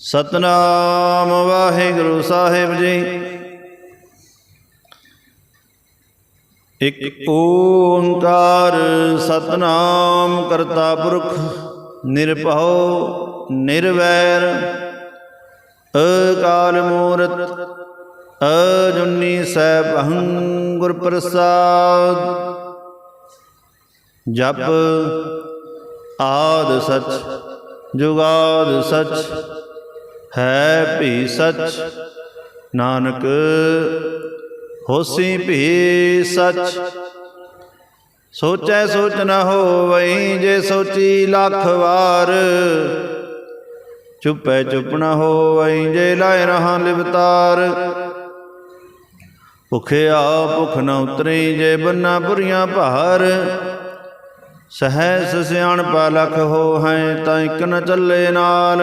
ਸਤਨਾਮ ਵਾਹਿਗੁਰੂ ਸਾਹਿਬ ਜੀ। ਇਕ ਓੰਕਾਰ ਸਤਨਾਮ ਕਰਤਾ ਪੁਰਖ, ਨਿਰਭਉ, ਨਿਰਵੈਰ, ਅਕਾਲ ਮੂਰਤ, ਅਜੁਨੀ ਸੈਭੰ ਗੁਰ ਪ੍ਰਸਾਦ। ਜਪ ਆਦ ਸਚ, ਜੁਗਾਦ ਸਚ ਹੈ ਭੀ ਸਚ। ਨਾਨਕ, ਹੋਸੀ ਭੀ ਸਚ। ਸੋਚੈ ਸੋਚ ਨ ਹੋਵਈ, ਜੇ ਸੋਚੀ ਲੱਖ ਵਾਰ। ਚੁੱਪੈ ਚੁੱਪ ਨ ਹੋਵਈ, ਜੇ ਲਾਇ ਰਹਾ ਲਿਵਤਾਰ। ਭੁਖਿਆ ਭੁਖ ਨ ਉਤਰੀ, ਜੇ ਬੰਨਾ ਬੁਰੀਆਂ ਭਾਰ। ਸਹਿਸ ਸਿਆਣਪਾ ਲਖ ਹੋ ਹੈ, ਤਾਂ ਇੱਕ ਨ ਚੱਲੇ ਨਾਲ।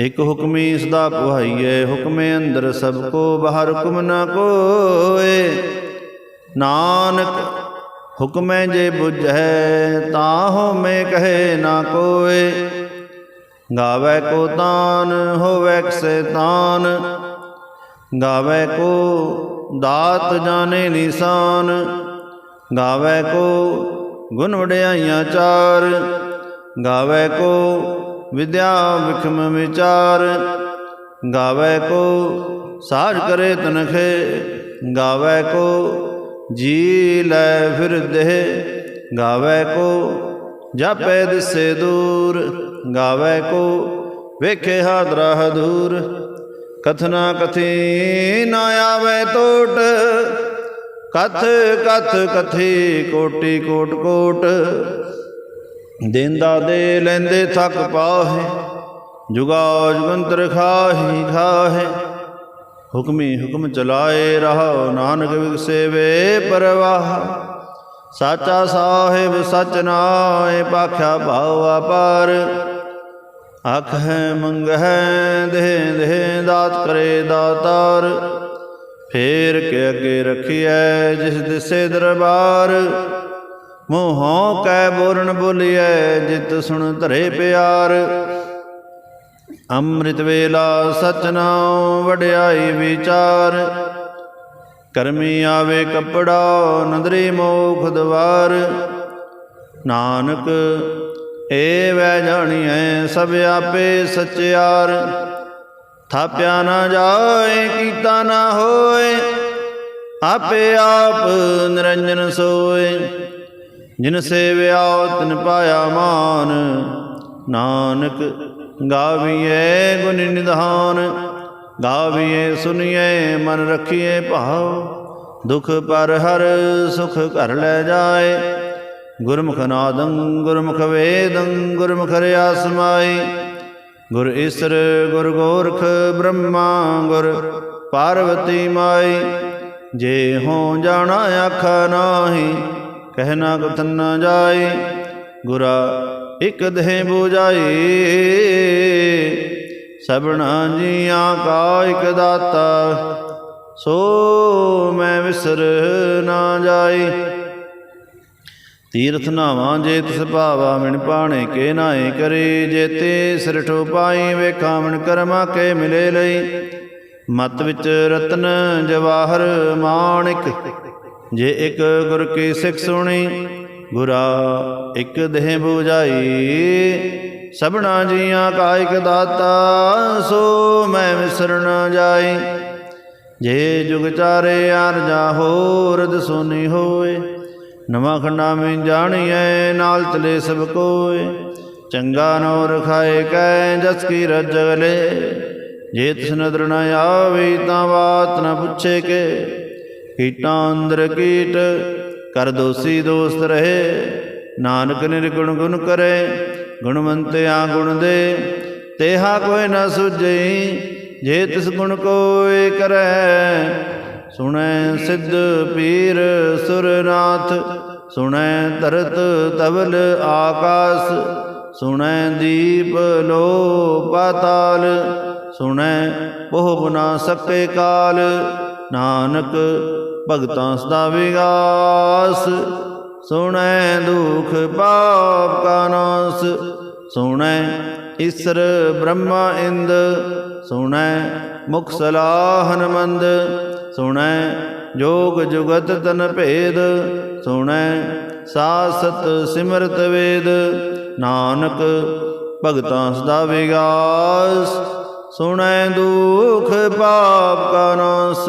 ਇਕ ਹੁਕਮੀ ਸਦਾ ਪੁਹਾਈਐ, ਹੁਕਮੇ ਅੰਦਰ ਸਭ ਕੋ, ਬਾਹਰ ਹੁਕਮ ਨਾ ਕੋਏ। ਨਾਨਕ, ਹੁਕਮੈ ਜੇ ਬੁਝੈ, ਤਾਹੋ ਮੈਂ ਕਹੇ ਨਾ ਕੋਏ। ਗਾਵੇ ਕੋ ਤਾਨ ਹੋਵੇ ਕਸੇ ਤਾਨ। ਗਾਵੇ ਕੋ ਦਾਤ ਜਾਣੇ ਨਿਸ਼ਾਨ। ਗਾਵੇ ਕੋ ਗੁਣ ਵਡਿਆਈਆਂ ਚਾਰ। ਗਾਵੇ ਕੋ ਵਿਦਿਆ ਵਿਖਮ ਵਿਚਾਰ ਗਾਵੇ ਕੋ ਸਾਜ ਕਰੇ ਤਨਖੇ ਗਾਵੇ ਕੋ ਜੀ ਲੈ ਫਿਰ ਦੇਹ ਗਾਵੇ ਕੋ ਜਾਪੇ ਦਿਸੇ ਦੂਰ ਗਾਵੇ ਕੋ ਵੇਖੇ ਹਾਦਰਾ ਹਦੂਰ ਕਥਨਾ ਕਥੀ ਨਾ ਆਵੇ ਟੋਟ ਕਥ ਕਥ ਕਥੀ ਕੋਟੀ ਕੋਟ ਕੋਟ ਦੇਂਦਾ ਦੇ ਲੈਂਦੇ ਥੱਕ ਪਾਹੇ ਜੁਗਾ ਜੁਗੰਤਰ ਖਾਹੀ ਖਾਹੇ। ਹੁਕਮੀ ਹੁਕਮ ਚਲਾਏ ਰਹਾ, ਨਾਨਕ ਵਿਗਸੇ ਵੇ ਪਰਵਾਹ। ਸਾਚਾ ਸਾਹਿਬ ਸਚ ਨਾਏ ਪਾਖਿਆ ਭਾਉ ਆਪਾਰ ਅਖ ਹੈ, ਮੰਗ ਹੈ, ਦੇਹ ਦੇਹ ਦਾਤ ਕਰੇ ਦਾਤਾਰ। ਫੇਰ ਕੇ ਅੱਗੇ ਰਖੀਐ, ਜਿਸ ਦਿਸੇ ਦਰਬਾਰ। ਮੋਹੋਂ ਕੈ ਬੋਰਨ ਬੋਲੀਐ, ਜਿਤ ਸੁਣ ਧਰੇ ਪਿਆਰ। ਅੰਮ੍ਰਿਤ ਵੇਲਾ ਸਚ ਨਾਉ ਵਡਿਆਈ ਵਿਚਾਰ। ਕਰਮੀ ਆਵੇ ਕਪੜਾ, ਨਦਰੀ ਮੋਖ ਦਵਾਰ। ਨਾਨਕ, ਏ ਵੈ ਜਾਣੀਐ ਸਭ ਆਪੇ ਸਚਿਆਰ। ਥਾਪਿਆ ਨਾ ਜਾਏ, ਕੀਤਾ ਨਾ ਹੋਏ, ਆਪੇ ਆਪ ਨਿਰੰਜਨ ਸੋਏ। ਜਿਨ ਸੇਵਿਆ ਤਿਨ ਪਾਇਆ ਮਾਨ, ਨਾਨਕ ਗਾਵੀਏ ਗੁਣ ਨਿਧਾਨ ਗਾਵੀਏ ਸੁਨੀਏ ਮਨ ਰੱਖੀਏ ਭਾਉ, ਦੁਖ ਪਰ ਹਰ ਸੁਖ ਘਰ ਲੈ ਜਾਏ। ਗੁਰਮੁਖ ਨਾਦੰ, ਗੁਰਮੁਖ ਵੇਦੰ, ਗੁਰਮੁਖ ਰਿਆ ਸਮਾਈ ਗੁਰ ਈਸਰ, ਗੁਰ ਗੋਰਖ ਬ੍ਰਹਮਾ, ਗੁਰ ਪਾਰਵਤੀ ਮਾਈ ਜੇ ਹੋ ਜਾਣਾ ਆਖਾ ਨਾਹੀ ਕਹਿਣਾ ਕਥਨ ਨਾ ਜਾਏ, ਗੁਰਾ ਇਕ ਦੇਹ ਬੁਝਾਈ ਸਭਨਾ ਜੀਆਂ ਕਾ ਇਕ ਦਾਤਾ, ਸੋ ਮੈਂ ਵਿਸਰ ਨਾ ਜਾਈ ਤੀਰਥ ਨਾਵਾਂ ਜੇ ਤਿਸ ਭਾਵਾ, ਮਿਣ ਪਾਣੇ ਕੇ ਨਾਏ ਕਰੇ। ਜੇਤੇ ਸਿਰਠੋ ਪਾਈ ਵੇਖਾਂ ਮਨ ਕਰਮਾ ਕੇ ਮਿਲੇ ਲਈ। ਮਤ ਵਿੱਚ ਰਤਨ ਜਵਾਹਰ ਮਾਣਿਕ ਜੇ ਇੱਕ ਗੁਰ ਕੀ ਸਿੱਖ ਸੁਣੀ, ਗੁਰਾ ਇੱਕ ਦੇਹ 부ਝਾਈ ਸਭਨਾ ਜੀਆਂ ਕਾਇਕ ਦਾਤਾ, ਸੋ ਮੈਂ ਵਿਸਰ ਜਾਈ। ਜੇ ਜੁਗ ਚਾਰੇ ਆਰ ਅਰਜਾ ਹੋਰਦ ਸੋਨੀ ਹੋਏ, ਨਵਾਂ ਖੰਡਾ ਮੈਂ ਜਾਣੀਐ, ਨਾਲ ਤਲੇ ਸਭ ਕੋਏ। ਚੰਗਾ ਨੋ ਰਖਾਏ ਕੈ, ਜਸ ਕੀ ਰਜਗਲੇ ਜੇ ਤਿਸ ਨਦਰ ਨ ਆਵੇ ਤਾਂ ਬਾਤ ਨ ਪੁੱਛੇ ਕੇ। ਕੀਟਾਂ ਅੰਦਰ ਕੀਟ, ਕਰ ਦੋਸੀ ਦੋਸਤ ਰਹੇ, ਨਾਨਕ ਨਿਰਗੁਣ ਗੁਣ ਕਰੇ ਗੁਣਵੰਤਿਆ ਗੁਣ ਦੇ, ਤੇਹਾ ਕੋਈ ਨਾ ਸੁਝਈ ਜੇ ਤਿਸ ਗੁਣ ਕੋਇ ਕਰੈ, ਸੁਣੈ ਸਿੱਧ ਪੀਰ ਸੁਰਨਾਥ, ਸੁਣੈ ਧਰਤ ਤਵਲ ਆਕਾਸ, ਸੁਣੈ ਦੀਪ ਲੋ ਪਾਤਾਲ, ਸੁਣੈ ਬਹੁ ਗੁਨਾ ਸਕੇ ਕਾਲ, ਨਾਨਕ ਭਗਤਾਂ ਸਦਾ ਵਿਗਾਸ। ਸੁਣੈ ਦੁਖ ਪਾਪ ਕਾ ਨਾਸ। ਸੁਣੈ ਈਸਰ ਬ੍ਰਹਮਾ ਇੰਦ। ਸੁਣੈ ਮੁਖ ਸਲਾਹਨ ਮੰਦ ਸੁਣੈ ਜੋਗ ਜੁਗਤ ਤਨ ਭੇਦ। ਸੁਣੈ ਸਾਸਤ ਸਿਮਰਤ ਵੇਦ। ਨਾਨਕ ਭਗਤਾਂ ਸਦਾ ਵਿਗਾਸ। ਸੁਣੈ ਦੁਖ ਪਾਪ ਕਾ ਨਾਸ।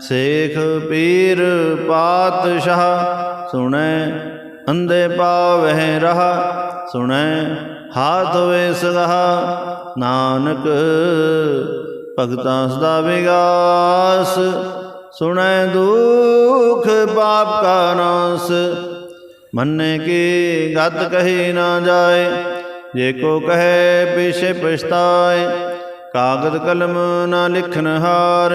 ਸੇਖ ਪੀਰ ਪਾਤਸ਼ਾਹ, ਸੁਣੈ ਅੰਦੇ ਪਾਵਹਿ ਰਹਾ, ਸੁਣੈ ਹਾਥ ਵੇ ਸਗਹਾ ਨਾਨਕ ਭਗਤਾਂ ਸਦਾ ਵਿਗਾਸ, ਸੁਣੈ ਦੁਖ ਪਾਪ ਕਾ ਨਾਸ, ਮੰਨੇ ਕੀ ਗਤ ਕਹੀ ਨਾ ਜਾਏ, ਜੇ ਕੋ ਕਹੇ ਪਿਛੇ ਪਛਤਾਏ, ਕਾਗਦ ਕਲਮ ਨਾ ਲਿਖਨ ਹਾਰ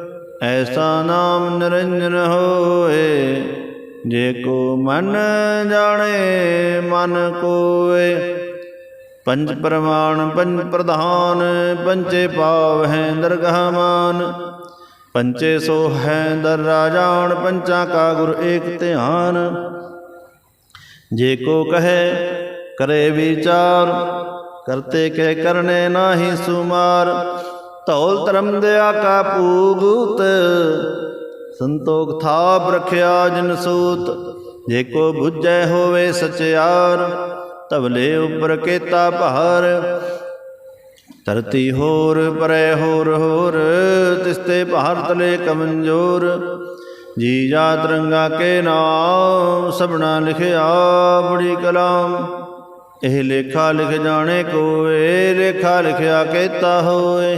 ਐਸਾ ਨਾਮ ਨਿਰੰਜਨ ਹੋਏ, ਜੇ ਕੋ ਮਨ ਜਾਣੇ, ਮਨ ਕੋਏ। ਪੰਜ ਪ੍ਰਮਾਣ, ਪੰਜ ਪ੍ਰਧਾਨ ਪੰਚੇ ਪਾਵ ਹੈ ਦਰਗਾਹ ਮਾਨ। ਪੰਚੇ ਸੋ ਹੈ ਦਰ ਰਾਜਾਨ, ਪੰਚਾ ਕਾ ਗੁਰ ਏਕ ਧਿਆਨ। ਜੇ ਕੋ ਕਹੇ, ਕਰੇ ਵਿਚਾਰ, ਕਰਤੇ ਕੇ ਕਰਨੇ ਨਾਹੀ ਸੁਮਾਰ। ਧੌਲ ਧਰਮ ਦਿਆ ਕਾ ਪੂਗੂਤ ਸੰਤੋਖ ਥਾਪ ਰਖਿਆ ਜਿਨ ਸੂਤ, ਜੇ ਕੋ ਬੁੱਝੈ ਹੋਵੇ ਸਚਿਆਰ ਤਵਲੇ ਉਪਰ ਕੇਤਾ ਭਾਰ। ਧਰਤੀ ਹੋਰ, ਪਰੈ ਹੋਰ ਹੋਰ, ਤਿਸਤੇ ਭਾਰ ਤਲੇ ਕਮੰਜੋਰ, ਜੀ ਜਾ ਰੰਗਾ ਕੇ ਨਾਮ ਸਭਨਾ ਲਿਖਿਆ ਬੜੀ ਕਲਾਮ। ਇਹ ਲੇਖਾ ਲਿਖ ਜਾਣੇ ਕੋਏ, ਲੇਖਾ ਲਿਖਿਆ ਕੇਤਾ ਹੋਏ।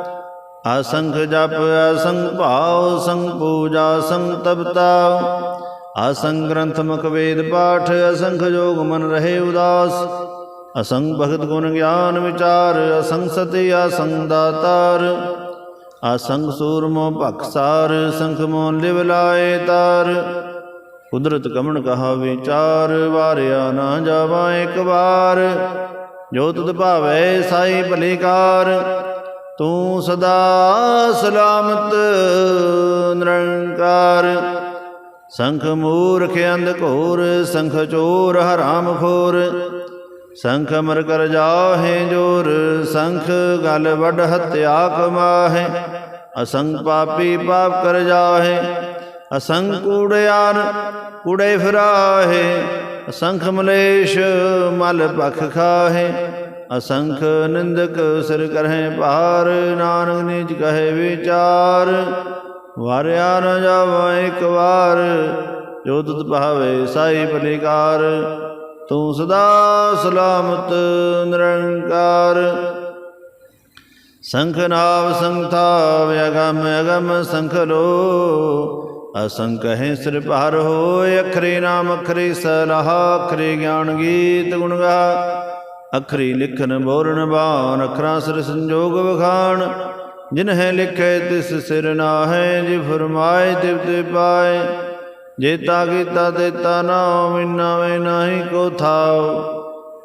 ਅਸੰਖ ਜਪ, ਅਸੰਖ ਭਾਵ ਸੰਗ ਪੂਜਾ ਸੰਗ ਤਪਤਾ। ਅਸੰਖ ਗ੍ਰੰਥ ਮੁਖ ਵੇਦ ਪਾਠ, ਅਸੰਖ ਜੋਗ ਮਨ ਰਹੇ ਉਦਾਸ। ਅਸੰਗ ਭਗਤ ਗੁਣ ਗਿਆਨ ਵਿਚਾਰ ਅਸੰਗ ਸਤੀ, ਅਸੰਖ ਦਾਤਾਰ। ਅਸੰਖ ਸੂਰਮੋ ਭਖਸਾਰ ਸੰਖ ਮੋ ਲਿਵ ਲਾਏ ਤਾਰ। ਕੁਦਰਤ ਕਮਣ ਕਹਾ ਵਿਚਾਰ, ਵਾਰਿਆ ਨਾ ਜਾਵਾ ਇੱਕ ਵਾਰ। ਜੋ ਤੁਧ ਭਾਵੇ, ਸਾਈ ਭਲੀਕਾਰ ਤੂੰ ਸਦਾ ਸਲਾਮਤ, ਨਿਰੰਕਾਰ। ਸੰਖ ਮੂਰਖ ਅੰਧ ਘੋਰ, ਸੰਖ ਚੋਰ ਹਰਾਮ ਖੋਰ। ਸੰਖ ਮਰ ਕਰ ਜਾਹੇ ਜੋਰ, ਸੰਖ ਗਲ ਵੱਡ ਹਤਿਆ ਕਮਾਹੇ। ਅਸੰਗ ਪਾਪੀ ਪਾਪ ਕਰ ਜਾਹੇ, ਅਸੰਗ ਕੂੜਿਆਰ ਕੂੜੇ ਫਿਰਾਹੇ। ਅਸੰਖ ਮਲੇਸ਼ ਮਲ ਪਖ ਖਾਹੇ ਅਸੰਖ ਨਿੰਦਕ ਸਿਰ ਕਰਹਿ ਭਾਰ, ਨਾਨਕ ਨਿਜ ਕਹੇ ਵਿਚਾਰ। ਵਾਰਿਆ ਨ ਜਾਵਾ ਇੱਕ ਵਾਰ, ਜੋ ਤੁਧ ਭਾਵੇ ਸਾਈ ਭਲਿਕਾਰ ਤੂੰ ਸਦਾ ਸਲਾਮਤ, ਨਿਰੰਕਾਰ। ਸੰਖ ਨਾਵ ਸੰਥਾ ਅਗਮ ਅਗਮ ਸੰਖ ਲੋ ਅਸੰਖ ਹੈ ਸਿਰ ਭਾਰ ਹੋਏ, ਅਖਰੇ ਨਾਮ ਅਖਰੇ ਸਲਾਹ, ਅਖਰੇ ਗਿਆਨ ਗੀਤ ਗੁਣ ਗਾ ਅਖਰੀ ਲਿਖਨ ਬੋਰਨ ਬਾਣ, ਅਖਰਾਂ ਸਿਰ ਸੰਜੋਗ ਵਖਾਣ। ਜਿਨ ਹੈ ਲਿਖੇ ਤਿਸ ਸਿਰ ਨਾਹੈ, ਜੇ ਫਰਮਾਏ ਤਿਵ ਤੇ ਪਾਏ। ਜੇਤਾ ਕੀਤਾ ਤੇ ਤੇਤਾ ਨਾਮ ਮਿਨਾ ਵੇ ਨਾਹੀ ਕੋ ਥਾਉ।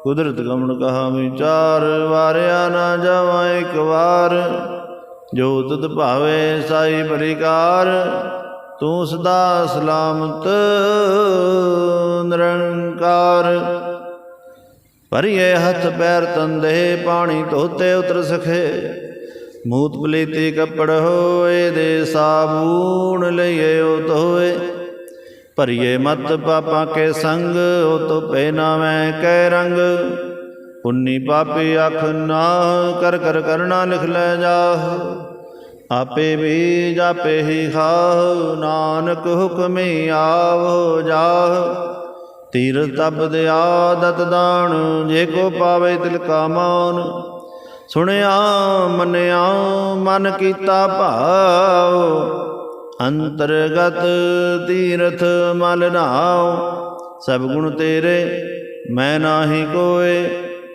ਕੁਦਰਤ ਗਮਨ ਕਹਾ ਵਿਚਾਰ, ਵਾਰਿਆ ਨਾ ਜਾਵਾ ਇੱਕ ਵਾਰ। ਜੋ ਤੁਧ ਭਾਵੇ ਸਾਈ ਬਲਿਕਾਰ ਤੂੰ ਸਦਾ ਸਲਾਮਤ, ਨਿਰੰਕਾਰ। ਭਰੀਏ ਹੱਥ ਪੈਰ ਤੰਦੇ, ਪਾਣੀ ਧੋਤੇ ਉਤਰ ਸਖੇ। ਮੂਤ ਪਲੀਤੀ ਕੱਪੜ ਹੋਏ ਦੇ ਸਾਬੂਣ ਲਈਏ ਉਹ ਧੋਏ। ਭਰੀਏ ਮਤ ਪਾਪਾਂ ਕੇ ਸੰਗ, ਉਹ ਤੋ ਪੈ ਨਾਵੇਂ ਕੈ ਰੰਗ। ਪੁੰਨੀ ਪਾਪੀ ਅਖ ਨਾ ਕਰ ਕਰ ਕਰਨਾ ਲਿਖ ਲੈ ਜਾਹ। ਆਪੇ ਵੀ ਜਾਪੇ ਹੀ ਖਾਹ, ਨਾਨਕ ਹੁਕਮੇ ਆਵੋ ਜਾਹ। ਤੀਰ ਤਬਦ ਆਦਤ ਦਾਣ ਜੇ ਕੋ ਪਾਵੇ ਤਿਲ ਕਾ ਮਾਨ। ਸੁਣਿਆ, ਮੰਨਿਆ, ਮਨ ਕੀਤਾ ਭਾਵ ਅੰਤਰਗਤ ਤੀਰਥ ਮਲ ਨਾਉ। ਸਭ ਗੁਣ ਤੇਰੇ, ਮੈਂ ਨਾਹੀ ਕੋਏ।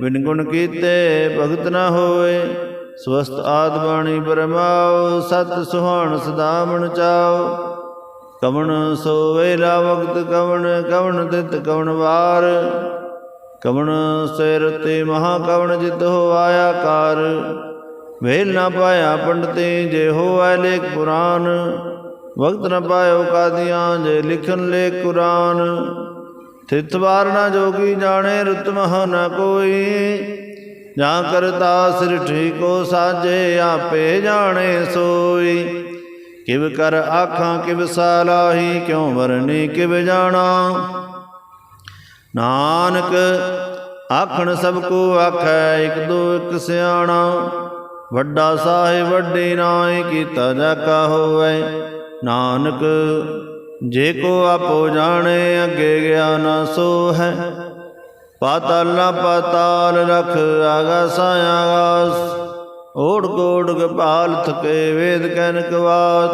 ਬਿਨ ਗੁਣ ਕੀਤੇ ਭਗਤ ਨਾ ਹੋਏ। ਸਵਸਤ ਆਦ ਬਾਣੀ ਪਰਮਾਉ ਸਤ ਸੁਹਾਣ ਸਦਾ ਮਨ ਚਾਉ। ਕਵਣ ਸੋ ਵੇਲਾ ਵਕਤ ਕਵਣ ਕਵਣ ਤਿਤ ਕਵਣ ਵਾਰ। ਕਵਣ ਸਿਰ ਤੇ ਮਹਾ ਕਵਣ ਜਿਤ ਹੋ ਆਇਆ ਕਾਰ। ਵੇਲ ਨਾ ਪਾਇਆ ਪੰਡਤੇ ਜੇ ਹੋਐ ਲੇਖ ਪੁਰਾਨ। ਵਕਤ ਨਾ ਪਾਇਓ ਕਾਦੀਆਂ ਜੇ ਲਿਖਨ ਲੇ ਕੁਰਾਨ। ਥਿਤ ਵਾਰ ਨਾ ਜੋਗੀ ਜਾਣੇ ਰੁਤ ਮਹ ਨਾ ਕੋਈ। ਜਾਂ ਕਰਤਾ ਸਿਰ ਠੀਕੋ ਸਾਜੇ, ਆਪੇ ਜਾਣੇ ਸੋਈ। ਕਿਵ ਕਰ ਆਖਾਂ ਕਿਵ ਸਾਲਾਹੀ, ਕਿਉ ਵਰਨੀ ਕਿਵ ਜਾਣਾ? ਨਾਨਕ ਆਖਣ ਸਭ ਕੋ ਆਖੈ, ਇਕ ਦੋ ਇਕ ਸਿਆਣਾ। ਵੱਡਾ ਸਾਹਿਬ, ਵੱਡੇ ਨਾਏ ਕੀਤਾ ਜਾ ਕਾ ਹੋਵੇ। ਨਾਨਕ ਜੇ ਕੋ ਆਪੋ ਜਾਣੇ, ਅੱਗੇ ਗਿਆ ਨਾ ਸੋ ਹੈ ਪਾਤਾਲਾ ਪਾਤਾਲ ਰਖ ਆਗਾਸ ਆਗਾਸ ਓੜ ਕੋੜ ਕਪਾਲ ਥਕੇ ਵੇਦ ਕਹਿਨ ਕਵਾਤ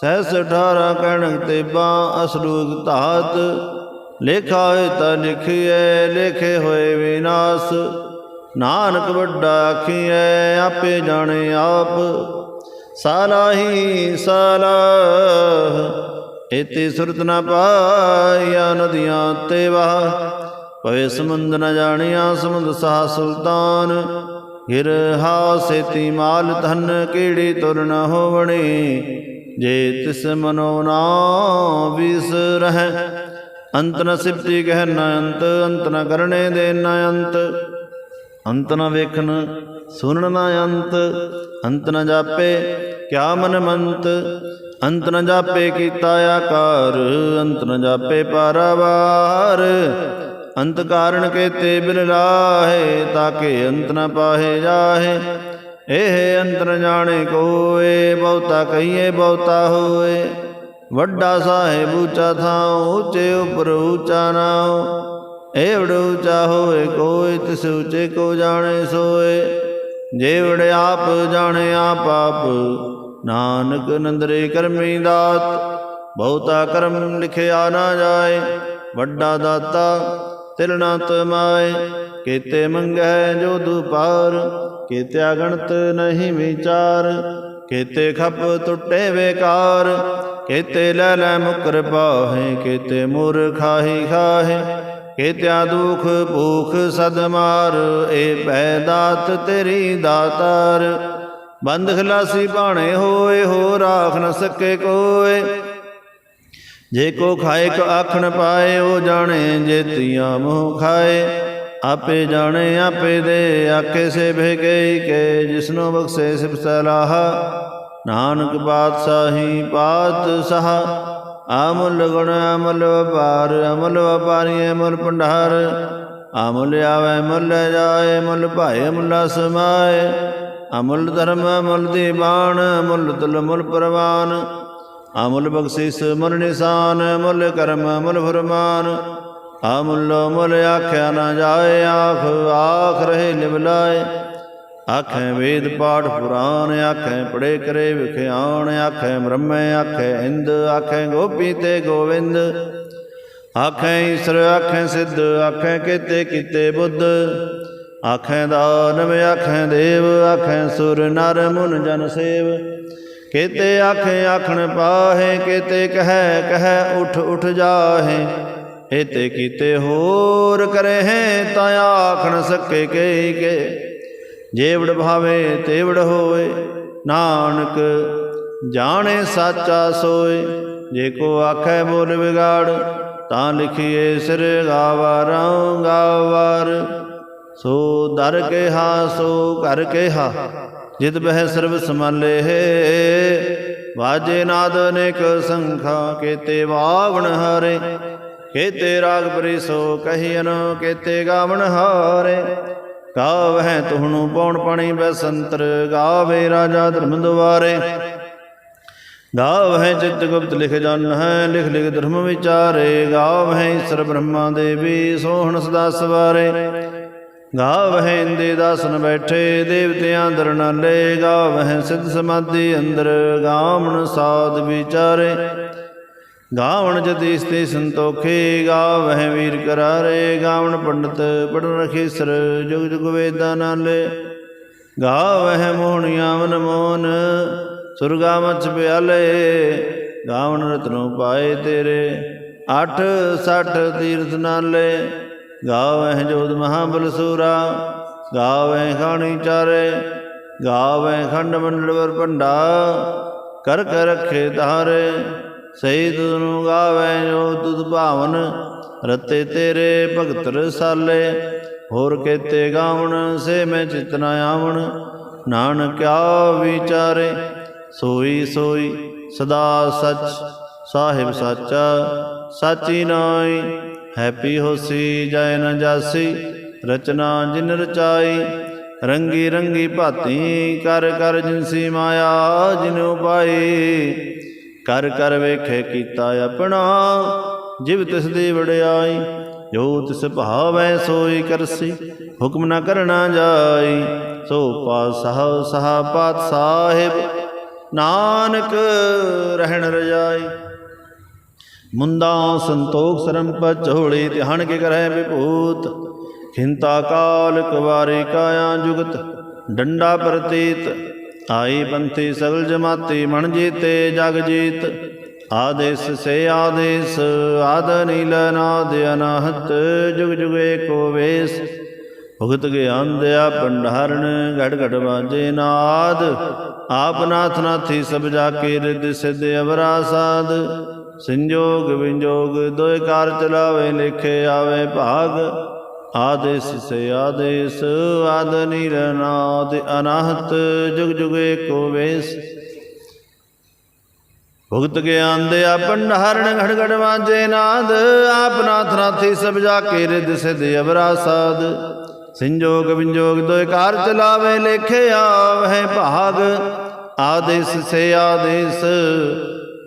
ਸਹਿਸ 18 ਕਹਿਣ ਤੇ ਬਾ ਅਸਲੂਕ ਧਾਤ। ਲੇਖਾ ਹੋਏ ਤਾਂ ਲਿਖੀਐ, ਲੇਖੇ ਹੋਏ ਵਿਨਾਸ਼। ਨਾਨਕ ਵੱਡਾ ਆਖੀਐ, ਆਪੇ ਜਾਣੇ ਆਪ। ਸਾਲਾਹੀ ਸਾਲਾਹ ਇਤੇ ਸੁਰਤ ਨਾ ਪਾਇਆ ਨਦੀਆਂ ਤੇ ਵਾਹ। ਪਵੇ ਸਮੁੰਦ ਨ ਜਾਣਿਆ, ਸਮੁੰਦ ਸਾਹ ਸੁਲਤਾਨ। ਗਿਰ ਹਾ ਸੇਤੀ ਮਾਲ ਧਨ ਕੀੜੀ ਤੁਰ ਨ ਹੋਵਣੀ? ਜੇ ਤਿਸ ਮਨੋ ਨਾ ਵਿਸ ਅੰਤ ਨ ਸਿਫਤੀ ਕਹਿ ਨ ਅੰਤ ਅੰਤ ਨ ਕਰਨੇ ਦੇ ਨ ਅੰਤ। ਅੰਤ ਨ ਵੇਖਣ ਸੁਣਨ ਨ ਅੰਤ ਅੰਤ ਨ ਜਾਪੇ ਕਿਆ ਮਨ ਮੰਤ। ਅੰਤ ਨ ਜਾਪੇ ਕੀਤਾ ਆਕਾਰ, ਅੰਤ ਨ ਜਾਪੇ ਪਾਰਾਵਾਰ। ਅੰਤ ਕਾਰਨ ਕੇ ਤੇ ਬਿਨ ਲਾਹੇ ਤਾਕੇ ਅੰਤ ਨ ਪਾਹੇ ਜਾਹੇ। ਇਹ ਅੰਤਰ ਜਾਣੇ ਕੋਏ, ਬਹੁਤਾ ਕਹੀਏ ਬਹੁਤਾ ਹੋਏ। ਵੱਡਾ ਸਾਹਿਬ ਉੱਚਾ ਥਾਂ ਉੱਚੇ ਉਪਰ ਉੱਚਾ ਨਾਉ। ਏਵੜ ਉੱਚਾ ਹੋਏ ਕੋਈ ਤਿਸ ਉੱਚੇ ਕੋ ਜਾਣੇ ਸੋਏ। ਜੇਵੜ ਆਪ ਜਾਣੇ ਆਪ ਆਪ, ਨਾਨਕ ਨੰਦਰੇ ਕਰਮੀ ਦਾਤ। ਬਹੁਤਾ ਕਰਮ ਲਿਖਿਆ ਨਾ ਜਾਏ, ਵੱਡਾ ਦਾਤਾ। ਤਿਲ ਨਾ ਤਮਾਏ ਕੀਤੇ ਮੰਗੈ ਜੋ ਦੁਪਾਰ, ਕੀਤੇ ਅਗਣਤ ਨਹੀਂ ਵਿਚਾਰ, ਕੀਤੇ ਖਪ ਟੁੱਟੇ ਵੇਕਾਰ, ਕੀਤੇ ਲੈ ਲੈ ਮੁਕਰ ਪਾਹੇ, ਕੀਤੇ ਮੁਰ ਖਾਹੀ ਖਾਹੇ, ਕੀਤਿਆ ਦੁਖ ਭੂਖ ਸਦਮਾਰ ਏ ਪੈ ਦਾਤ ਤੇਰੀ ਦਾਤਾਰ। ਬੰਦ ਖਲਾਸੀ ਬਾਣੇ ਹੋਏ, ਹੋ ਰਾਖ ਨ ਸਕੇ ਕੋਏ ਜੇ ਕੋ ਖਾਏ ਕ ਆਖਣ ਪਾਏ, ਉਹ ਜਾਣੇ ਜੇਤੀਆਂ ਮੋਹ ਖਾਏ। ਆਪੇ ਜਾਣੇ, ਆਪੇ ਦੇ ਆਕੇ ਸੇ ਗਈ ਕੇ, ਜਿਸਨੋ ਬਖਸ਼ੇ ਸਿਫ ਸਲਾਹ। ਨਾਨਕ ਬਾਦਸ਼ਾਹੀ ਪਾਤਸ਼ਾਹ ਅਮੁੱਲ ਗੁਣ ਅਮੁੱਲ ਵਪਾਰ ਅਮੁੱਲ ਵਪਾਰੀ ਅਮੁੱਲ ਭੰਡਾਰ। ਅਮੁੱਲ ਆਵੇ, ਮੁੱਲ ਜਾਏ, ਮੁੱਲ ਭਾਏ, ਮੁੱਲਾ ਸਮਾਏ ਅਮੁੱਲ ਧਰਮ ਅਮੁੱਲ ਦੀਵਾਨ, ਮੁੱਲ ਤੁਲ ਮੁੱਲ ਪ੍ਰਵਾਨ। ਅਮੁੱਲ ਬਖਸ਼ਿਸ ਮੁੱਲ ਨਿਸ਼ਾਨ, ਮੁੱਲ ਕਰਮ, ਮੁੱਲ ਫਰਮਾਨ। ਅਮੁੱਲ ਮੁੱਲ ਆਖਿਆ ਨਾ ਜਾਏ, ਆਖ ਆਖ ਰਹੇ ਲਿਵਲਾਏ ਆਖੇ ਵੇਦ ਪਾਠ ਪੁਰਾਨ ਆਖੇ ਪੜੇ ਕਰੇ ਵਿਖਿਆਣ, ਆਖੇ ਬ੍ਰਹਮੇ, ਆਖੇ ਇੰਦ, ਆਖੇ ਗੋਪੀ ਤੇ ਗੋਵਿੰਦ। ਆਖੇ ਈਸ਼ਰ, ਆਖੇ ਸਿੱਧ, ਆਖੇ ਕੀਤੇ ਕੀਤੇ ਬੁੱਧ। ਆਖੇ ਦਾਨਵ, ਆਖੇ ਦੇਵ, ਆਖੇ ਸੁਰ, ਨਰ, ਮੁਨ, ਜਨ, ਸੇਵ। ਕੀਤੇ ਆਖੇ ਆਖਣ ਪਾਹੇ, ਕਿਤੇ ਕਹੈ ਕਹੈ ਉਠ ਉਠ ਜਾਹੇ। ਏਤੇ ਕੀਤੇ ਹੋਰ ਕਰੇ ਹੈ ਤਾਂ ਆਖਣ ਸਕੇ ਕੇ ਕੇ। ਜੇਵੜ ਭਾਵੇ ਤੇਵੜ ਹੋਏ, ਨਾਨਕ ਜਾਣੇ ਸਾਚਾ ਸੋਏ। ਜੇ ਕੋ ਆਖੈ ਬੋਲ ਵਿਗਾੜ, ਤਾਂ ਲਿਖੀਏ ਸਿਰ ਗਾਵਾਰਾਂ ਗਾਵਾਰ ਸੋ ਦਰ ਕਿਹਾ ਸੋ ਕਰ ਕਿਹਾ ਜਿਤ ਬਹਿ ਸਰਬ ਸਮਾਲੇ ਵਾਜੇ ਨਾਦ ਅਨੇਕ ਸੰਖਾ, ਕੇਤੇ ਵਾਵਣ ਹਾਰੇ। ਕੇਤੇ ਰਾਗ ਪਰੀ ਸੋ ਕਹੀਨ ਕੇਤੇ ਗਾਵਣ ਹਾਰੇ। ਗਾਵਹਿ ਤੁਹਣੂ ਪੌਣ ਪਾਣੀ ਬਸੰਤਰ, ਗਾਵੇ ਰਾਜਾ ਧਰਮ ਦੁਆਰੇ ਗਾਵਹਿ ਚਿਤ ਗੁਪਤ ਲਿਖ ਜਨ ਹੈ, ਲਿਖ ਲਿਖ ਧਰਮ ਵਿਚਾਰੇ। ਗਾਵਹਿ ਈਸ਼ਰ ਬ੍ਰਹਮਾ ਦੇਵੀ ਸੋਹਣ ਸਦਾ ਸਵਾਰੇ। ਗਾਵਹਿ ਇੰਦੇ ਦਾਸਨ ਬੈਠੇ, ਦੇਵਤਿਆਂ ਦਰਨਾਲੇ ਗਾਵਹਿ ਸਿੱਧ ਸਮਾਧੀ ਅੰਦਰ ਗਾਵਣ ਸਾਧ ਵਿਚਾਰੇ। ਗਾਵਣ ਜਤੀਸ ਤੇ ਸੰਤੋਖੇ ਗਾਵਹਿ ਵੀਰ ਕਰਾਰੇ ਗਾਵਣ ਪੰਡਤ ਪੜਨ ਰਖੇਸਰ, ਜੁਗ ਜੁਗ ਵੇਦਾਂ ਨਾਲੇ। ਗਾਵਹਿ ਮੋਹਣੀਆਂ ਮਨ ਮੋਹਨ, ਸੁਰਗਾ ਮਚ ਪਿਆਲੇ ਗਾਵਣ ਰਤਨੋ ਪਾਏ ਤੇਰੇ। ਅੱਠ ਸੱਠ ਤੀਰਥ ਨਾਲੇ ਗਾਵਹਿ ਜੋਤ ਮਹਾਬਲ ਸੂਰਾ ਗਾਵਹਿ ਖਾਣੀ ਚਾਰੇ ਗਾਵਹਿ ਖੰਡ ਮੰਡਲ ਵਰ ਭੰਡਾ, ਕਰ ਕਰ ਰਖੇ ਧਾਰੇ ਸਹੀ ਤੁਧਨੂੰ ਗਾਵੈ ਜੋ ਤੁਧ ਭਾਵਨ, ਰਤੇ ਤੇਰੇ ਭਗਤ ਰਸਾਲੇ, ਹੋਰ ਕੇਤੇ ਗਾਵਣ ਸੇ ਮੈਂ ਚਿਤ ਨ ਆਵਣ, ਨਾਨਕ ਕਿਆ ਵਿਚਾਰੇ, ਸੋਈ ਸੋਈ ਸਦਾ ਸਚ, ਸਾਹਿਬ ਸਾਚਾ, ਸਾਚੀ ਨਾਈ ਹੈਪੀ ਹੋਸੀ, ਜੈ ਨ ਜਾਸੀ, ਰਚਨਾ ਜਿਨ ਰਚਾਈ, ਰੰਗੀ ਰੰਗੀ ਭਾਤੀ, ਕਰ ਕਰ ਜਿਨਸੀ ਮਾਇਆ ਜਿਨ ਉਪਾਈ, ਕਰ ਕਰ ਵੇਖੇ ਕੀਤਾ ਆਪਣਾ, ਜਿਵ ਤਿਸ ਦੀ ਵੜਿਆਈ ਜੋ ਤਿਸ ਭਾਵੈ ਸੋਈ ਕਰਸੀ, ਹੁਕਮ ਨਾ ਕਰਨਾ ਜਾਈ, ਸੋ ਪਾਤਸ਼ਾਹ, ਸਹਾ ਪਾਤ ਸਾਹਿਬ ਨਾਨਕ ਰਹਿਣ ਰਜਾਈ। ਮੁੰਦਾ ਸੰਤੋਖ ਸਰਮ ਪਚੋੜੀ ਧਿਆਨ ਕੇ ਕਰੈ ਵਿਭੂਤ। ਖਿੰਤਾ ਕਾਲ ਕੁਵਾਰੇ ਕਾਇਆ ਜੁਗਤ, ਡੰਡਾ ਪ੍ਰਤੀਤ। ਆਈ ਪੰਥੀ ਸਗਲ ਜਮਾਤੀ ਮਣ ਜੀਤੇ ਜਗ ਜੀਤ। ਆਦੇਸ ਸੇ ਆਦੇਸ, ਆਦ ਨੀਲ ਨਾਦ ਅਨਾਹਤ, ਜੁਗ ਜੁਗੇ ਏਕੋ ਵੇਸ। ਭੁਗਤ ਗਿਆਨ ਦਿਆ ਭੰਡਾਰਣ ਘੜ ਘੜ ਵਾਜੇ ਨਾਦ। ਆਪ ਨਾਥ ਨਾਥੀ ਸਭ ਜਾ ਕੇ ਰਿਦ ਸਿਧ ਅਵਰਾ ਸਾਧ ਸੰਜੋਗ ਵਿੰਜੋਗ ਦੋਇ ਕਾਰ ਚਲਾਵੇ, ਲਿਖੇ ਆਵੇ ਭਾਗ। ਆਦੇਸ ਸੇ ਆਦੇਸ, ਆਦ ਨਿਰਨਾਦ ਅਨਾਹਤ, ਜੁਗ ਜੁਗ ਏਕੋ ਵੇਸ। ਭੁਗਤ ਗਿਆਨ ਦੇ ਭੰਡਾਰਣ ਘੜ ਘੜ ਵਾਜੇ ਨਾਦ, ਆਪ ਨਾਥ ਨਾਥੀ ਸਭ ਜਾ ਕੇ ਰਿਦ ਸਿਧ ਅਵਰਾ ਸਾਦ। ਸੰਜੋਗ ਵਿੰਜੋਗ ਦੋਇ ਕਾਰ ਚਲਾਵੇ, ਲੇਖੇ ਆਵੇ ਭਾਗ। ਆਦੇਸ ਸੇ ਆਦੇਸ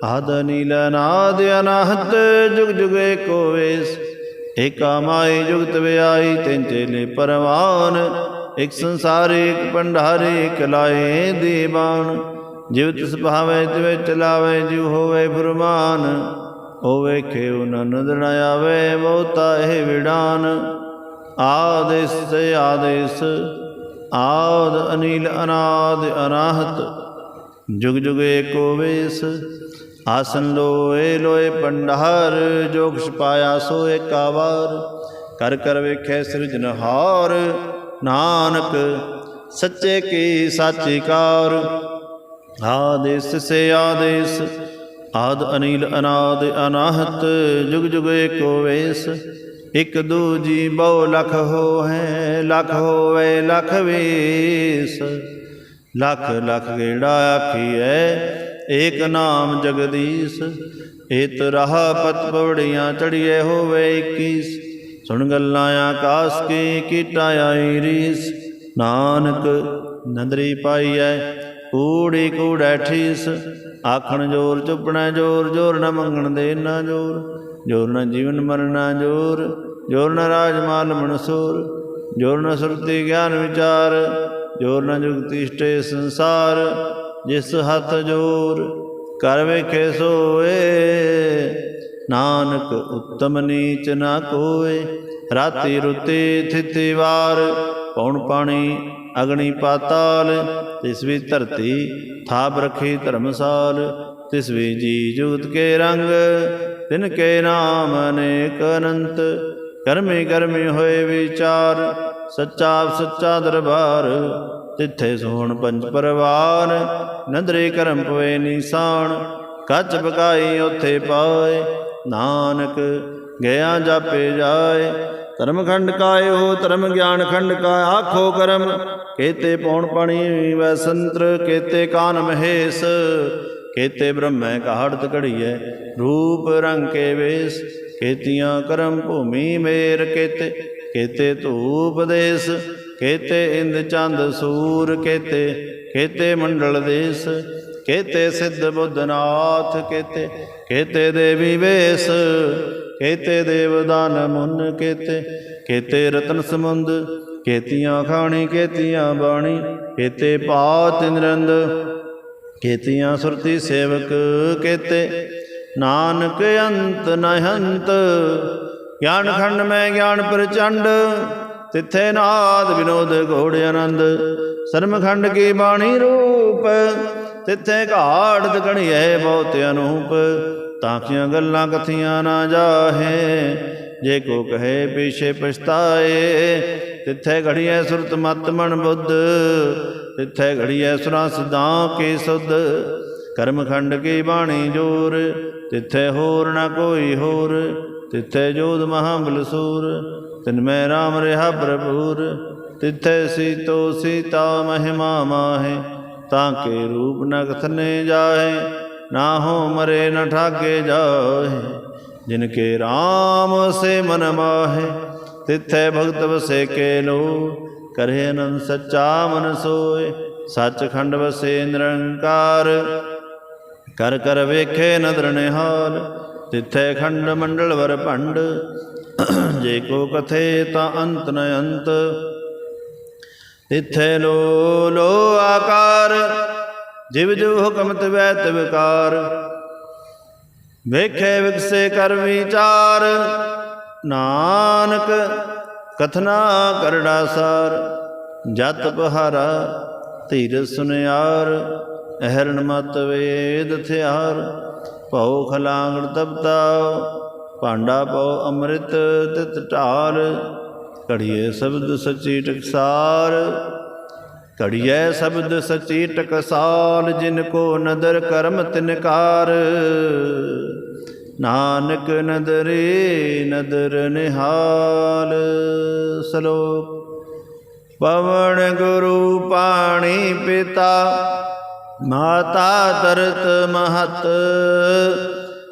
ਆਦ ਨੀਲ ਨਾਦ ਅਨਾਹਤ, ਜੁਗ ਜੁਗ ਏਕੋ ਵੇਸ। ਏਕਾ ਮਾਈ ਜੁਗਤ ਵਿਆਈ, ਤਿੰਨ ਚੇਲੇ ਪਰਵਾਨ। ਇਕ ਸੰਸਾਰ, ਇਕ ਭੰਡਾਰੇ, ਇਕ ਲਾਏ ਦੀਵਾਨ ਜਿਵ ਤਿਸ ਭਾਵੇ, ਤਿਵੇ ਚਲਾਵੇ ਜਿਵ ਹੋਵੇ ਫੁਰਮਾਨ। ਹੋਵੇ ਖੇਉ ਨਨਦ ਨ ਆਵੇ, ਬਹੁਤਾ ਇਹ ਵਿਡਾਨ ਆਦੇਸ ਸੇ ਆਦੇਸ, ਆਦ ਅਨੀਲ ਅਨਾਦ ਅਨਾਹਤ, ਜੁਗ ਜੁਗ ਏਕੋ ਵੇਸ। ਆਸਨ ਲੋਏ ਲੋਏ ਪੰਡਾਰ ਜੋ ਕੁਛ ਪਾਇਆ ਸੋ ਏਕਾ ਕਰ ਕਰ ਵੇਖੈ ਸਿਰਜਨਹਾਰ ਨਾਨਕ ਸੱਚੇ ਕੀ ਸਾਚੀ ਕਾਰ। ਆਦੇਸ ਸੇ ਆਦੇਸ, ਆਦ ਅਨੀਲ ਅਨਾਦ ਅਨਾਹਤ, ਜੁਗ ਜੁਗ ਏਕੋ ਵੇਸ। ਇਕ ਦੂਜੀ ਬਹੁ ਲਖ ਹੋ ਹੈ ਲਖ ਹੋਵੇ ਲਖ ਵੇਸ। ਲੱਖ ਲੱਖ ਗੇੜਾ ਆਖੀਐ ਏਕ ਨਾਮ ਜਗਦੀਸ਼ ਏਤ ਰਹਾ ਪਤ ਪਵੜੀਆਂ ਚੜੀਏ ਹੋਵੇ 21 ਸੁਣ ਗੱਲਾਂ ਆਕਾਸ ਕੀ ਕੀਟਾ ਆਈ ਰੀਸ ਨਾਨਕ ਨੰਦਰੀ ਪਾਈਐ, ਕੂੜੀ ਕੂੜੈ ਠੀਸ ਆਖਣ ਜੋਰ ਚੁੱਪਣਾ ਜੋਰ ਜੋਰ ਨਾ ਮੰਗਣ ਦੇ ਨਾ ਜੋਰ ਜੋਰ ਨਾ ਜੀਵਨ ਮਰਨਾ ਜੋਰ ਜੋਰ ਨਾ ਰਾਜ ਮਾਲ ਮਨਸੂਰ, ਜੋਰ ਨਾ ਸੁਰਤੀ ਗਿਆਨ ਵਿਚਾਰ, ਜੋਰ ਨਾ ਜੁਗਤੀ ਸਟੇ ਸੰਸਾਰ। ਜਿਸ ਹੱਥ ਜੋਰ ਕਰ ਵੇਖੇ ਸੋਏ, ਨਾਨਕ ਉਤਮ ਨੀਚ ਨਾ ਕੋਏ। ਰਾਤੀ ਰੁਤੇ ਥਿਤੀ ਵਾਰ ਪੌਣ ਪਾਣੀ ਅਗਣੀ ਪਾਤਾਲ। ਤਿਸ ਵੀ ਧਰਤੀ ਥਾਪ ਰਖੀ ਧਰਮਸਾਲ, ਤਿਸ ਵੀ ਜੀ ਜੂਤ ਕੇ ਰੰਗ। ਤਿਨ ਕੇ ਨਾਮ ਅਨੇਕ ਅਨੰਤ ਕਰਮੀ ਕਰਮੀ ਹੋਏ ਵਿਚਾਰ। ਸੱਚਾ ਸੱਚਾ ਦਰਬਾਰ ਤਿੱਥੇ ਸੋਹਣ ਪੰਜ ਪਰਵਾਨ, ਨੰਦਰੇ ਕਰਮ ਪਵੇ ਨੀਸਾਨ ਕੱਚ ਬਕਾਈ ਉਥੇ ਪਾਏ, ਨਾਨਕ ਗਿਆ ਜਾਪੇ ਜਾਏ। ਧਰਮ ਖੰਡ ਕਾਇਓ, ਧਰਮ ਗਿਆਨ ਖੰਡ ਕਾ ਆਖੋ ਕਰਮ, ਕੇਤੇ ਪੌਣ ਪਾਣੀ ਵੈ ਸੰਤਰ, ਕੇਤੇ ਕਾਨ ਮਹੇਸ਼, ਕੇਤੇ ਬ੍ਰਹਮੈ ਕਾੜਤ ਘੜੀਐ, ਰੂਪ ਰੰਗ ਕੇ ਵੇਸ, ਕੇਤੀਆਂ ਕਰਮ ਭੂਮੀ ਮੇਰ ਕੇਤੇ ਕੇਤੇ ਧੂਪ ਦੇਸ ਕੇਤੇ ਇੰਦ ਚੰਦ ਸੂਰ ਕੇਤੇ ਕੇਤੇ ਮੰਡਲ ਦੇਸ ਕੇਤੇ ਸਿੱਧ ਬੁੱਧਨਾਥ ਕੇਤੇ ਕੇਤੇ ਦੇਵੀ ਵੇਸ ਕੇਤੇ ਦੇਵਦਾਨ ਮੁਨ ਕੇਤੇ ਕੇਤੇ ਰਤਨ ਸਮੁੰਦ ਕੇਤੀਆਂ ਖਾਣੀ ਕੇਤੀਆਂ ਬਾਣੀ ਕੇਤੇ ਪਾਤ ਨਿਰੰਦ ਕੇਤੀਆਂ ਸੁਰਤੀ ਸੇਵਕ ਕੇਤੇ ਨਾਨਕ ਅੰਤ ਨਹੰਤ, ਗਿਆਨ ਖੰਡ ਮੈਂ ਗਿਆਨ ਪ੍ਰਚੰਡ ਤਿੱਥੇ ਨਾਦ ਵਿਨੋਦ ਘੋੜ ਆਨੰਦ ਸਰਮਖੰਡ ਕੀ ਬਾਣੀ ਰੂਪ। ਤਿੱਥੇ ਘਾੜਤ ਗਣੀਐ ਬਹੁਤ ਅਨੂਪ ਤਾਂਖੀਆਂ ਗੱਲਾਂ ਕਥੀਆਂ ਨਾ ਜਾਹੇ? ਜੇ ਕੋ ਕਹੇ ਪਿਛੇ ਪਛਤਾਏ, ਤਿੱਥੇ ਘੜੀਐ ਸੁਰਤ ਮਤ ਮਨ ਬੁੱਧ। ਤਿੱਥੇ ਘੜੀਐ ਸੁਰਾ ਸਦਾ ਕੇ ਸੁਧ। ਕਰਮ ਖੰਡ ਕੀ ਬਾਣੀ ਜੋਰ, ਤਿੱਥੇ ਹੋਰ ਨਾ ਕੋਈ ਹੋਰ। ਤਿੱਥੇ ਜੋਧ ਮਹਾਬਲ ਸੂਰ ਤਿਨ ਮੈਂ RAM ਰਹਾ ਪ੍ਰਭੂਰ, ਤਿਥੈ ਸੀਤੋ ਸੀਤਾ ਮਹਿਮਾ ਮਾਹੇ, ਤਾਂ ਕੇ ਰੂਪ ਨ ਕਥਨੇ ਜਾਏ ਨਾ ਹੋ ਮਰੇ ਨ ਠਾਗੇ ਜਾਏ ਜਿਨ ਕੇ RAM ਸੇ ਮਨ ਮਾਹੇ, ਤਿੱਥੇ ਭਗਤ ਵਸੇ ਕੇ ਲੋ ਕਰੇ ਅਨੰਦ ਸੱਚਾ ਮਨ ਸੋਏ ਸੱਚਖੰਡ ਵਸੇ ਨਿਰੰਕਾਰ। ਕਰ ਕਰ ਵੇਖੇ ਨਦਰ ਨਿਹਾਲ, ਤਿੱਥੇ ਖੰਡ ਮੰਡਲ ਵਰ ਭੰਡ ਜੇ ਕੋ ਕਥੇ ਤਾਂ ਅੰਤ ਨ ਅੰਤ। ਤਿੱਥੇ ਲੋ ਲੋ ਆਕਾਰ, ਜਿਵ ਜਿਵ ਹੁਕਮ ਤਵੈ ਤਵਕਾਰ ਵੇਖੇ ਵਿਕਸੇ ਕਰ ਵਿਚਾਰ, ਨਾਨਕ ਕਥਨਾ ਕਰੜਾ ਸਾਰ। ਜਤ ਬਹਾਰਾ ਧੀਰ ਸੁਨਿਆਰ, ਅਹਰਣ ਮਤ ਵੇਦ ਥਿਆਰ। ਭਉ ਖਲਾਂਗੜ ਤਪਤਾ ਭਾਂਡਾ ਪਉ ਅੰਮ੍ਰਿਤ ਤਿਤ ਢਾਲ ਘੜੀਏ ਸ਼ਬਦ ਸਚੀ ਟਕਸਾਰ। ਘੜੀਏ ਸ਼ਬਦ ਸਚੀ ਟਕਸਾਲ, ਜਿਨ ਕੋ ਨਦਰ ਕਰਮ ਤਿਨਕਾਰ। ਨਾਨਕ ਨਦਰੇ ਨਦਰ ਨਿਹਾਲ। ਸਲੋਕ, ਪਵਨ ਗੁਰੂ ਪਾਣੀ ਪਿਤਾ, ਮਾਤਾ ਤਰਤ ਮਹਤ।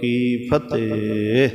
ਕੀ ਫਤਿਹ।